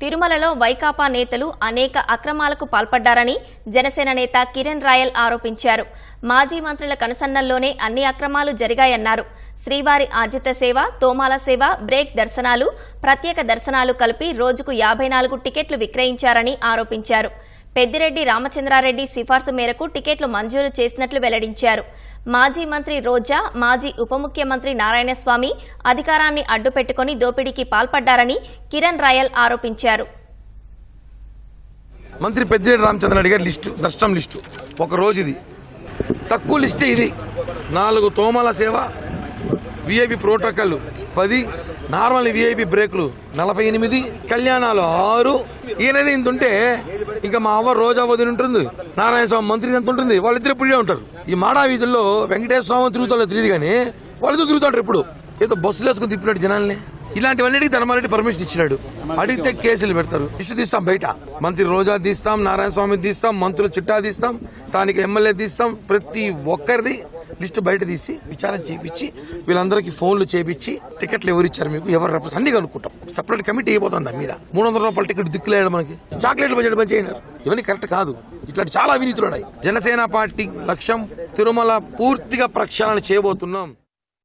తిరుమలలో వైకాపా నేతలు అనేక అక్రమాలకు పాల్పడ్డారని జనసేన నేత కిరణ్ రాయల్ ఆరోపించారు. మాజీ మంత్రుల కనుసన్నల్లోనే అన్ని అక్రమాలు జరిగాయన్నారు. శ్రీవారి ఆర్జిత సేవ తోమాల సేవ బ్రేక్ దర్శనాలు ప్రత్యేక దర్శనాలు కలిపి రోజుకు యాభై నాలుగు టికెట్లు విక్రయించారని ఆరోపించారు. పెద్దిరెడ్డి రామచంద్రారెడ్డి సిఫార్సు మేరకు టికెట్లు మంజూరు చేసినట్లు వెల్లడించారు. మాజీ మంత్రి రోజా మాజీ ఉప ముఖ్యమంత్రి నారాయణస్వామి అధికారాన్ని అడ్డుపెట్టుకుని దోపిడీకి పాల్పడ్డారని కిరణ్ రాయల్ ఆరోపించారు. మంత్రి పెద్దిరెడ్డి రామచంద్రారెడ్డి గారి లిస్టు దర్శనం లిస్టు. ఒక రోజు ఇది తక్కువ లిస్టే ఇది. నాలుగు తోమల సేవ విఐపి ప్రోటోకాల్ పది నార్మల్ విఐపి బ్రేకులు నలభై ఎనిమిది కళ్యాణాలు ఆరు. ఈయనది ఇంతుంటే ఇంకా మా అవ్వ రోజా వదిలి ఉంటుంది నారాయణ స్వామి మంత్రి ఎంత ఉంటుంది వాళ్ళిద్దరు ఇప్పుడే ఉంటారు. ఈ మాడా వీధుల్లో వెంకటేశ్వర స్వామి తిరుగుతాడో తెలియదు కానీ వాళ్ళిద్దరు తిరుగుతాడు ఇప్పుడు. ఏదో బస్సులు వేసుకుని తిప్పినాడు జనాల్ని. ఇలాంటివన్నిటికి ధర్మారెడ్డి పర్మిషన్ ఇచ్చినాడు. అడిగితే కేసులు పెడతారు. ఇష్ట తీస్తాం బయట. మంత్రి రోజా తీస్తాం నారాయణ స్వామి తీస్తాం మంత్రులు చిట్టా తీస్తాం స్థానిక ఎమ్మెల్యే తీస్తాం ప్రతి ఒక్కరిది లిస్టు బయట తీసి విచారణ చేయించి వీళ్ళందరికీ ఫోన్లు చేపించి టికెట్లు ఎవరు ఇచ్చారు మీకు? ఎవరు రెప్రస్ అన్ని కనుక్కుంటాం. సపరేట్ కమిటీ అయిపోతుంది దాని మీద. మూడు వందల రూపాయల టికెట్ దిక్కులేయడం మనకి. చాక్లెట్లు బడ్జెట్ పని చేయడం ఇవన్నీ కరెక్ట్ కాదు. ఇట్లాంటి చాలా అవినీతులు ఉన్నాయి. జనసేన పార్టీ లక్ష్యం తిరుమల పూర్తిగా ప్రక్షాళన చేయబోతున్నాం.